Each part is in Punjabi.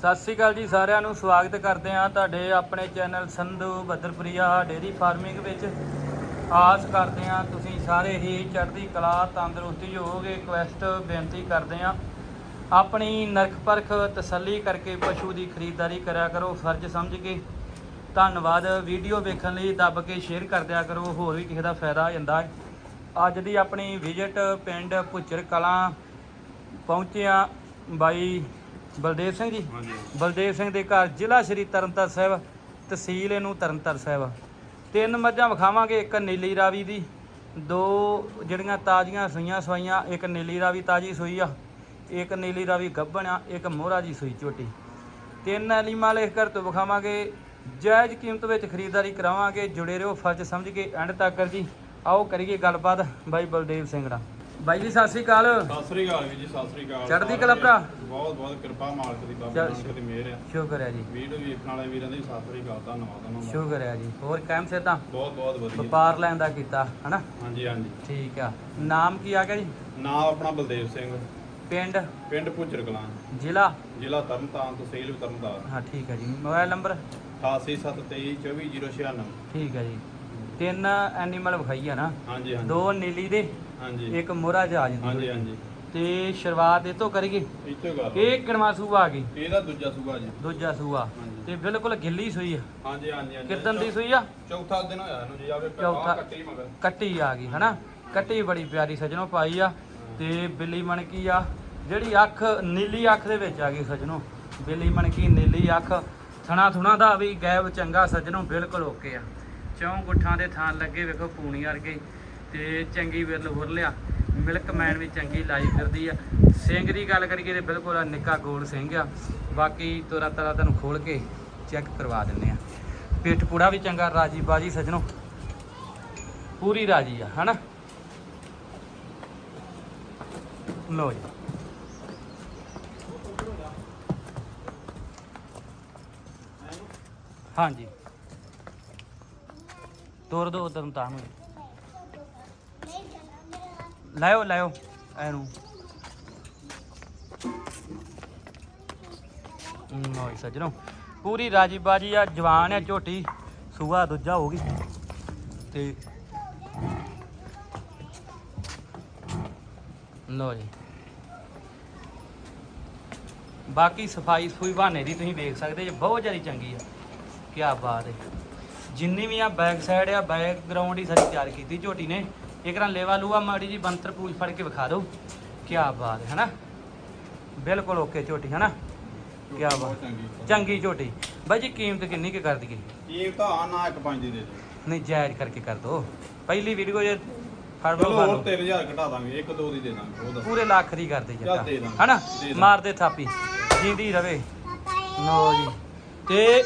ਸਤਿ ਸ਼੍ਰੀ ਅਕਾਲ ਜੀ ਸਾਰਿਆਂ ਨੂੰ, ਸਵਾਗਤ ਕਰਦੇ ਹਾਂ ਤੁਹਾਡੇ ਆਪਣੇ ਚੈਨਲ ਸੰਧੂ ਬੱਦਰਪ੍ਰਿਆ ਡੇਰੀ ਫਾਰਮਿੰਗ ਵਿੱਚ। ਆਸ ਕਰਦੇ ਹਾਂ ਤੁਸੀਂ ਸਾਰੇ ਹੀ ਚੜ੍ਹਦੀ ਕਲਾ, ਤੰਦਰੁਸਤੀ ਹੋਵੋਗੇ ਰਿਕਵੈਸਟ ਬੇਨਤੀ ਕਰਦੇ ਹਾਂ। ਆਪਣੀ ਨਰਖ ਪਰਖ ਤਸੱਲੀ ਕਰਕੇ ਪਸ਼ੂ ਦੀ ਖਰੀਦਦਾਰੀ ਕਰਿਆ ਕਰੋ, ਫਰਜ਼ ਸਮਝ ਕੇ। ਧੰਨਵਾਦ। ਵੀਡੀਓ ਵੇਖਣ ਲਈ ਦੱਬ ਕੇ ਸ਼ੇਅਰ ਕਰ ਦਿਆ ਕਰੋ, ਹੋਰ ਵੀ ਕਿਸੇ ਦਾ ਫਾਇਦਾ ਹੋ ਜਾਂਦਾ ਹੈ। ਅੱਜ ਦੀ ਆਪਣੀ ਵਿਜ਼ਿਟ ਪਿੰਡ ਭੁੱਚਰ ਕਲਾਂ ਪਹੁੰਚੇ ਬਾਈ ਬਲਦੇਵ ਸਿੰਘ ਜੀ। ਹਾਂਜੀ। ਬਲਦੇਵ ਸਿੰਘ ਦੇ ਘਰ ਜ਼ਿਲ੍ਹਾ ਸ਼੍ਰੀ ਤਰਨਤਾਰਨ ਸਾਹਿਬ ਤਹਿਸੀਲ ਇਹਨੂੰ ਤਰਨਤਾਰਨ ਸਾਹਿਬ। ਤਿੰਨ ਮੱਝਾਂ ਵਿਖਾਵਾਂਗੇ ਇੱਕ ਨੀਲੀ ਰਾਵੀ ਦੀ ਦੋ ਜਿਹੜੀਆਂ ਤਾਜ਼ੀਆਂ ਸੂਈਆਂ ਸਵਾਈਆਂ ਇੱਕ ਨੀਲੀ ਰਾਵੀ ਤਾਜ਼ੀ ਸੂਈ ਆ ਇੱਕ ਨੀਲੀ ਰਾਵੀ ਗੱਭਣ ਆ ਇੱਕ ਮੋਹਰਾ ਜੀ ਸੂਈ ਝੋਟੀ। ਤਿੰਨ ਐਲੀਮਾਲ ਇਸ ਘਰ ਤੋਂ ਵਿਖਾਵਾਂਗੇ ਜਾਇਜ਼ ਕੀਮਤ ਵਿੱਚ ਖਰੀਦਦਾਰੀ ਕਰਾਵਾਂਗੇ ਜੁੜੇ ਰਹੋ ਫਰਜ਼ ਸਮਝ ਕੇ ਐਂਡ ਤੱਕ ਜੀ ਆਓ ਕਰੀਏ ਗੱਲਬਾਤ ਬਾਈ ਬਲਦੇਵ ਸਿੰਘ ਨਾਲ। ਬਾਈ ਜੀ ਸਤਿ ਸ਼੍ਰੀ ਅਕਾਲ। ਸਤਿ ਸ੍ਰੀ ਅਕਾਲ ਵੀਰ ਜੀ ਸਤਿ ਸ੍ਰੀ ਅਕਾਲ। ਚੜ੍ਹਦੀ ਕਲਾ ਭਰਾ। ਬਹੁਤ ਬਹੁਤ ਕਿਰਪਾ ਮਾਲਕ ਦੀ ਬਾਬਾ। ਨਾਨਕ ਦੀ ਮਿਹਰ ਆ। ਸ਼ੁਕਰ ਹੈ ਜੀ। ਵੀਡੀਓ ਵੇਖਣ ਵਾਲੇ ਵੀਰਾਂ ਦੀ ਸਤਿ ਸ੍ਰੀ ਅਕਾਲ ਧੰਨਵਾਦ ਉਹਨਾਂ ਦਾ। ਸ਼ੁਕਰ ਹੈ ਜੀ। ਹੋਰ ਕਾਇਮ ਸੇ ਤਾਂ ਬਹੁਤ ਬਹੁਤ ਵਧੀਆ ਵਪਾਰ ਲੈਣ ਦਾ ਕੀਤਾ ਹਨਾ? ਹਾਂਜੀ ਹਾਂਜੀ। ਠੀਕ ਆ। ਨਾਮ ਕੀ ਆ ਗਿਆ ਜੀ? ਨਾਮ ਆਪਣਾ ਬਲਦੇਵ ਸਿੰਘ। ਪਿੰਡ? ਪਿੰਡ ਭੁੱਜਰ ਕਲਾਂ। ਜ਼ਿਲ੍ਹਾ? ਜ਼ਿਲ੍ਹਾ ਤਰਨਤਾਰਨ ਤਹਿਸੀਲ ਤਰਨਤਾਰਨ। ਹਾਂ ਠੀਕ ਹੈ ਜੀ। Mobile number? 8873242096 ਠੀਕ ਹੈ ਜੀ। ਤਿੰਨ ਐਨੀਮਲ ਵਿਖਾਈ ਆ ਨਾ। ਹਾਂਜੀ ਹਾਂਜੀ। ਦੋ ਨੀਲੀ ਦੇ ਹਾਂਜੀ। ਇੱਕ ਮੋਹਰਾ ਜਹਾਜ਼ ਹਾਂਜੀ ਦੀ। ਹਾਂਜੀ ਤੇ ਸ਼ੁਰੂਆਤ ਇਹ ਤੋਂ ਕਰੀਏ ਇੱਥੇ ਗੱਲ ਇਹ ਕਿਣਵਾ ਸੂਆ ਆ ਗਈ? ਇਹਦਾ ਦੂਜਾ ਸੂਗਾ ਜੀ। ਦੂਜਾ ਸੂਆ ਹਾਂਜੀ। ਤੇ ਬਿਲਕੁਲ ਗਿੱਲੀ ਸੂਈ ਆ। ਹਾਂਜੀ ਹਾਂਜੀ ਹਾਂਜੀ। ਕਿਦਨ ਦੀ ਸੂਈ ਆ? ਚੌਥਾ ਦਿਨ ਹੋਇਆ ਇਹਨੂੰ ਜੀ ਆਵੇ ਚੌਥਾ। ਕੱਟੀ ਮਗਰ। ਕੱਟੀ ਆ ਗਈ ਹਨਾ? ਕੱਟੀ ਬੜੀ ਪਿਆਰੀ ਸਜਣੋ ਪਾਈ ਆ। ਤੇ ਬਿੱਲੀ ਮਣਕੀ ਆ। ਜਿਹੜੀ ਅੱਖ ਨੀਲੀ ਅੱਖ ਦੇ ਵਿੱਚ ਆ ਗਈ ਸਜਣੋ। ਬਿੱਲੀ ਮਣਕੀ ਨੀਲੀ ਅੱਖ। ਥਣਾ ਥੁਣਾ ਦਾ ਵੀ ਗੈਬ ਚੰਗਾ ਸਜਣੋ ਬਿਲਕੁਲ ਓਕੇ ਆ। ਚੌਂ ਗੁੱਠਾਂ ਦੇ ਥਾਂ ਲੱਗੇ ਵੇਖੋ ਪੂਣੀ ਵਰਗੇ ਤੇ ਚੰਗੀ ਵਿਰਲ ਹੋਰ ਲਿਆ ਮਿਲਕ ਮੈਨ ਵੀ ਚੰਗੀ ਲਾਈ ਫਿਰਦੀ ਆ। ਸਿੰਘ ਦੀ ਗੱਲ ਕਰੀਏ ਤੇ ਬਿਲਕੁਲ ਆ ਨਿੱਕਾ ਗੋਲ ਸਿੰਘ ਆ। ਬਾਕੀ ਤੋਰਾ ਤਰਾ ਤੁਹਾਨੂੰ ਖੋਲ ਕੇ ਚੈੱਕ ਕਰਵਾ ਦਿੰਨੇ ਆ। ਪਿੱਠ ਪੂੜਾ ਵੀ ਚੰਗਾ, ਰਾਜੀ ਬਾਜੀ ਸਜਣੋ। ਪੂਰੀ ਰਾਜੀ ਆ, ਹਨਾ? ਲੋ ਜੀ। ਹਾਂਜੀ। ਤੋਰ ਦੋ ਉਧਰ ਨੂੰ ਤਾਂ ਨੂੰ। ਲਾਇਓ ਲਾਇਓ, ਐਨੂੰ। ਨੋਈ ਸਜਣੋ। ਪੂਰੀ ਰਾਜੀ ਬਾਜੀ ਆ, ਜਵਾਨ ਆ, ਝੋਟੀ। ਸੂਆ ਦੂਜਾ ਹੋ ਗਈ। ਤੇ ਲੋ ਜੀ। ਬਾਕੀ ਸਫ਼ਾਈ ਸਫੂਈ ਬਹਾਨੇ ਦੀ ਤੁਸੀਂ ਦੇਖ ਸਕਦੇ ਜੇ, ਬਹੁਤ ਜ਼ਿਆਦਾ ਚੰਗੀ ਆ। ਕੀ ਬਾਤ ਹੈ। ਜਿੰਨੀ ਵੀ ਆ ਬੈਕ ਸਾਈਡ ਆ ਬੈਕਗ੍ਰਾਉਂਡ ਹੀ ਸਾਰੀ ਤਿਆਰ ਕੀਤੀ ਝੋਟੀ ਨੇ। ਇੱਕ ਰਾਂ ਲੇਵਾ ਲੂਆ ਮਾੜੀ ਜੀ ਬੰਤਰ ਪੂਛ ਫੜ ਕੇ ਵਿਖਾ ਦਿਓ। ਕੀ ਬਾਤ ਹੈ ਹਨਾ? ਬਿਲਕੁਲ ਓਕੇ ਝੋਟੀ ਹਨਾ? ਕੀ ਬਾਤ। ਚੰਗੀ ਝੋਟੀ। ਬਾਈ ਜੀ ਕੀਮਤ ਕਿੰਨੀ ਕੁ ਕਰ ਦਈਏ? ਇਹ ਤਾਂ ਆ ਨਾ ਇੱਕ ਪੰਜ ਦੀ ਦੇ ਦਿਓ। ਨਹੀਂ ਜਾਇਜ਼ ਕਰਕੇ ਕਰ ਦੋ। ਪਹਿਲੀ ਵੀਡੀਓ ਜੇ ਫੜ ਲਓ ਫੜ ਲਓ। 3000 ਘਟਾ ਦਾਂਗੇ ਇੱਕ ਦੋ ਦੀ ਦੇ ਦਾਂਗੇ ਪੂਰੇ ਲੱਖ ਦੀ ਕਰ ਦੇ ਜੱਟਾ ਹਨਾ? ਦੇ ਦਾਂਗੇ। ਮਾਰ ਦੇ ਥਾਪੀ। ਜਿੰਦੀ ਰਵੇ। ਲੋ ਜੀ। ਤੇ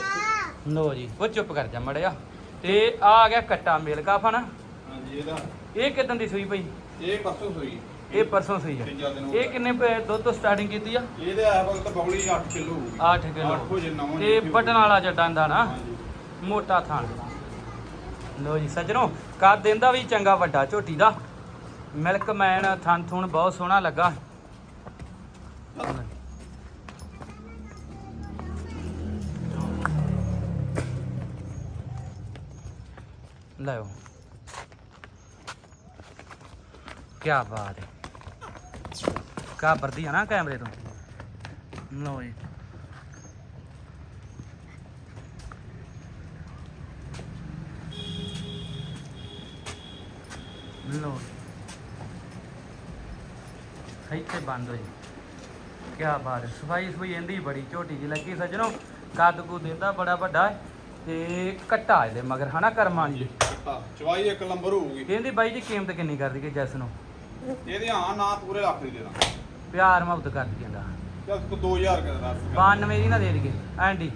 ਲੋ ਜੀ ਉਹ ਚੁੱਪ ਕਰ ਜਾ ਮੜਿਆ ਤੇ ਆ ਆ ਗਿਆ ਕੱਟਾ ਮੇਲ ਕਾਫਾ ਨਾ ਹਾਂਜੀ ਇਹਦਾ। ਇਹ ਕਿਦਾਂ ਦੀ ਸੂਈ ਪਈ ਇਹ ਪਰਸੋਂ ਹੋਈ ਇਹ ਪਰਸੋਂ ਸੂਈ ਆ। ਤੀਜਾ ਦਿਨ ਹੋ ਇਹ ਗਿਆ। ਕਿੰਨੇ ਪ- ਦੁੱਧ ਤੋਂ ਸਟਾਰਟਿੰਗ ਕੀਤੀ ਆ? ਇਹਦੇ ਆ ਵਕਤ ਬੌਲੀ 8 ਕਿਲੋ। 8 ਕਿਲੋ। ਤੇ ਬਟਨ ਵਾਲਾ ਜੱਟਾਂ ਦਾ ਨਾ। ਹਾਂਜੀ। ਮੋਟਾ ਥਾਣ ਲੋ ਜੀ ਸੱਜਣੋ ਕੱਦ ਦਿੰਦਾ ਵੀ ਚੰਗਾ ਵੱਡਾ ਝੋਟੀ ਦਾ। ਮਿਲਕ ਮੈਨ ਥਣ ਥੁਣ ਬਹੁਤ ਸੋਹਣਾ ਲੱਗਾ। ਲਓ ਕੀ ਬਾਤ ਹੈ। ਕਾ ਵਰਦੀ ਹੈ ਨਾ ਕੈਮਰੇ ਤੋਂ। ਲਓ ਜੀ। ਲੋ ਇੱਥੇ ਬੰਦ ਹੋਈ। ਕੀ ਬਾਤ ਹੈ। ਸਫ਼ਾਈ ਸਫ਼ਾਈ ਇਹਦੀ ਬੜੀ ਝੋਟੀ ਜੀ ਲੱਗੀ ਸੱਜਣੋ। ਕੱਦ ਕੁ ਦਿੰਦਾ ਬੜਾ ਵੱਡਾ ਹੈ ਤੇ ਕੱਟਾ ਇਹਦੇ ਮਗਰ, ਹਨਾ ਕਰਮਾਂ ਦੀ। ਕੱਟਾ ਚਵਾਈ ਇੱਕ ਨੰਬਰ ਹੋਊਗੀ। ਇਹਦੀ ਬਾਈ ਜੀ ਕੀਮਤ ਕਿੰਨੀ ਕਰ ਦਈਏ ਜੈਸ ਨੂੰ? ਇਹਦੇ ਹਾਂ ਨਾ ਪੂਰੇ ਲੱਖ ਦੀ ਦੇ ਦਾਂਗੇ। ਪਿਆਰ ਮੁਹੱਬਤ ਕਰ ਦਈਏ ਦਾ ਚੱਲ ਕੋ 2000 ਕਰ ਦੱਸ। 92 ਦੀ ਨਾ ਦੇ ਦਈਏ। ਐਂਡੀ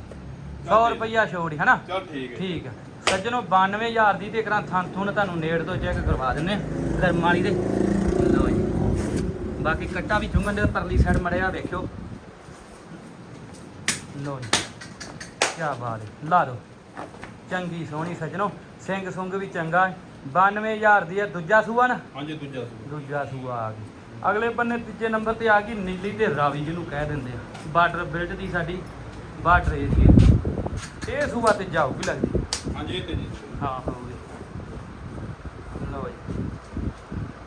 100 ਰੁਪਈਆ ਛੋੜ ਹਨਾ? ਚੱਲ ਠੀਕ ਹੈ। ਠੀਕ ਆ ਸੱਜਣੋ 92000 ਦੀ ਤੇ ਕਰਾਂ ਥਾਂ ਥੁਣ ਤੁਹਾਨੂੰ ਨੇੜ ਤੋਂ ਚੈੱਕ ਕਰਵਾ ਦਿੰਨੇ ਆ ਕਰਮ ਵਾਲੀ ਦੇ। ਲਓ ਜੀ। ਬਾਕੀ ਕੱਟਾ ਵੀ ਚੁੰਗਣ ਦੇ ਪਰਲੀ ਸਾਈਡ ਮੜਿਆ ਵੇਖਿਓ। ਲਓ ਜੀ। ਕੀ ਬਾਤ ਹੈ। ਲਾ ਦੋ ਚੰਗੀ ਸੋਹਣੀ ਸੱਜਣੋ। ਸਿੰਘ ਸੁੰਗ ਵੀ ਚੰਗਾ। ਹੈ 92000 ਦੀ ਹੈ ਦੂਜਾ ਸੂਆ ਨਾ? ਹਾਂਜੀ ਦੂਜਾ ਸੂਆ। ਦੂਜਾ ਸੂਆ ਆ ਗਿਆ ਅਗਲੇ ਬੰਨੇ ਤੀਜੇ ਨੰਬਰ ਤੇ ਆ ਗਈ ਨੀਲੀ ਤੇ ਰਾਵੀ ਜਿਹਨੂੰ ਕਹਿ ਦਿੰਦੇ ਆ। ਬਾਰਡਰ ਬਿਲਟ ਦੀ ਸਾਡੀ ਬਾਰਡਰ ਏਰੀਏ। ਇਹ ਸੂਆ ਤੇ ਜਾਊਗੀ ਲੱਗਦੀ। ਹਾਂਜੀ ਇਹ ਤੇ ਜੀ। ਹਾਂ ਹੋਊਗੀ ਲਓ ਜੀ।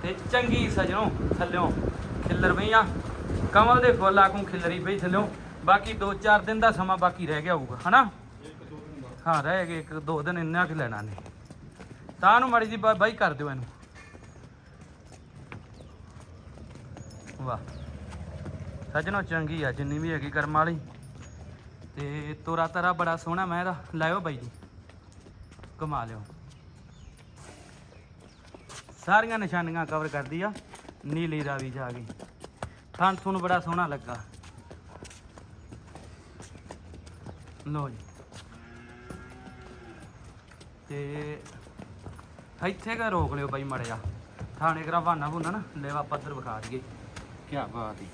ਤੇ ਚੰਗੀ ਸਜਣੋ ਥੱਲਿਓ ਖਿੱਲਰ ਪਈਆਂ। ਕਮਲ ਦੇ ਫੁੱਲ ਆਕੂ ਖਿੱਲਰੀ ਪਈ ਥੱਲਿਓ। ਬਾਕੀ 2-4 ਦਿਨ ਦਾ ਸਮਾਂ ਬਾਕੀ ਰਹਿ ਗਿਆ ਹੋਊਗਾ ਹਨਾ? ਹਾਂ ਰਹਿ ਗਏ, ਇੱਕ ਦੋ ਦਿਨ ਇੰਨਾ ਕਿ ਲੈਣਾ ਨੇ। ਤਾਂ ਨੂੰ ਮੜੀ ਜੀ ਬਾ- ਬਾਈ ਕਰ ਦਿਓ ਇਹਨੂੰ। ਵਾਹ। ਸੱਜਣੋ, ਚੰਗੀ ਆ, ਜਿੰਨੀ ਵੀ ਹੈਗੀ ਕਰਮ ਵਾਲੀ। ਤੇ ਤੋਰਾ ਤਰਾ ਬੜਾ ਸੋਹਣਾ ਮੈਂ ਇਹਦਾ। ਲਾਇਓ ਬਾਈ ਜੀ। ਕਮਾ ਲਿਓ। ਸਾਰੀਆਂ ਨਿਸ਼ਾਨੀਆਂ ਕਵਰ ਕਰਦੀ ਆ। ਨੀਲੀ ਰਾਵੀ ਜਾ ਗਈ ਥਣ ਥੁਣ ਬੜਾ ਸੋਹਣਾ ਲੱਗਾ। ਲਓ ਜੀ। ਤੇ ਇੱਥੇ ਕਾ ਰੋਕ ਲਿਓ ਬਾਈ ਮੜਿਆ ਥਾਣੇ ਕਰਾ ਬਹਾਨਾ ਬੁੰਨਾ ਨਾ ਲੈਵਾ ਪੱਧਰ ਵਿਖਾ ਦਈਏ। ਕੀ ਬਾਤ ਹੈ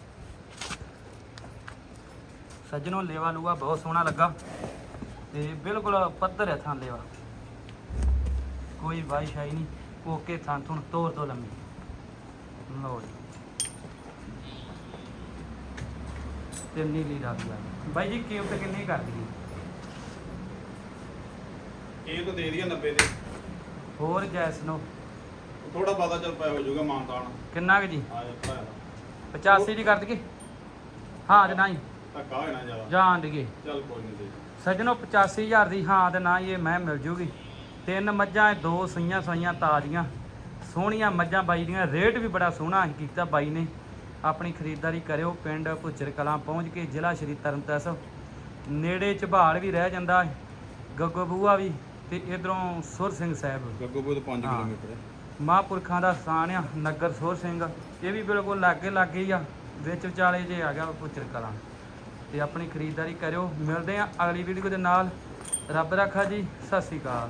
ਸੱਜਣੋ, ਲੇਵਾ ਲੂਆ ਬਹੁਤ ਸੋਹਣਾ ਲੱਗਾ। ਤੇ ਬਿਲਕੁਲ ਪੱਧਰ ਹੈ ਥਾਂ ਲੇਵਾ। ਕੋਈ ਵਾਈ ਸ਼ਾਈ ਨਹੀਂ ਓਕੇ ਥਾਂ ਥੁਣ ਤੋਰ ਤੋਂ ਲੰਮੀ। ਲਓ ਜੀ। ਤੇ ਨੀਲੀ ਦਾ ਬਾਈ ਜੀ, ਕੀਮਤ ਕਿੰਨੀ ਕਰ ਦਈਏ? ਇਹ ਤਾਂ ਦੇ ਦਈਏ 90 ਦੇ। ਹੋਰ ਜੈਸ ਨੂੰ। ਥੋੜਾ ਬਾਦਾ ਚੱਲ ਪਿਆ ਹੋ ਜਾਊਗਾ ਮਾਨਤਾਨ। ਕਿੰਨਾ ਕੁ ਜੀ? ਆ ਜਾ ਭਰਾ 85 ਦੀ ਕਰ ਦਈਏ। ਹਾਂ ਤੇ ਨਹੀਂ। ਧੱਕਾ ਨਾ ਜ਼ਿਆਦਾ। ਜਾਣ ਦਈਏ। ਚੱਲ ਕੋਈ ਨਹੀਂ ਦੇ। ਸੱਜਣੋ 85000 ਦੀ ਹਾਂ ਤੇ ਨਾ ਇਹ ਮੈਂ ਮਿਲ ਜੂਗੀ। ਤਿੰਨ ਮੱਝਾਂ ਦੋ ਸਈਆਂ ਸਈਆਂ ਤਾਜ਼ੀਆਂ। ਸੋਹਣੀਆਂ ਮੱਝਾਂ ਬਾਈ ਦੀਆਂ। ਰੇਟ ਵੀ ਬੜਾ ਸੋਹਣਾ ਕੀਤਾ ਬਾਈ ਨੇ। ਆਪਣੀ ਖਰੀਦਦਾਰੀ ਕਰਿਓ। ਪਿੰਡ ਭੁੱਚਰ ਕਲਾਂ ਪਹੁੰਚ ਕੇ ਜ਼ਿਲ੍ਹਾ ਸ਼੍ਰੀ ਤਰਨਤਾਰਨ। ਨੇੜੇ ਝਬਾਲ ਵੀ ਰਹਿ ਜਾਂਦਾ। ਗੱਗੋ ਬੂਆ ਵੀ ਤੇ ਇਧਰੋਂ ਸੁਰ ਸਿੰਘ ਸਾਹਿਬ। ਗੱਗੋਬੋ ਤੋਂ 5 ਹਾਂ। ਕਿਲੋਮੀਟਰ। ਮਹਾਂਪੁਰਖਾਂ ਦਾ ਸਥਾਨ ਆ ਨਗਰ ਸੋਰ ਸਿੰਘ। ਇਹ ਵੀ ਬਿਲਕੁਲ ਲਾਗੇ ਲਾਗੇ ਹੀ ਆ ਵਿੱਚ ਵਿਚਾਲੇ ਜੇ ਆ ਗਿਆ ਪੁੱਚਰ ਕਲਾਂ। ਤੇ ਆਪਣੀ ਖਰੀਦਦਾਰੀ ਕਰਿਓ। ਮਿਲਦੇ ਆ ਅਗਲੀ ਵੀਡੀਓ ਦੇ ਨਾਲ। ਰੱਬ ਰੱਖਾ ਜੀ ਸਤਿ ਸ਼੍ਰੀ ਅਕਾਲ।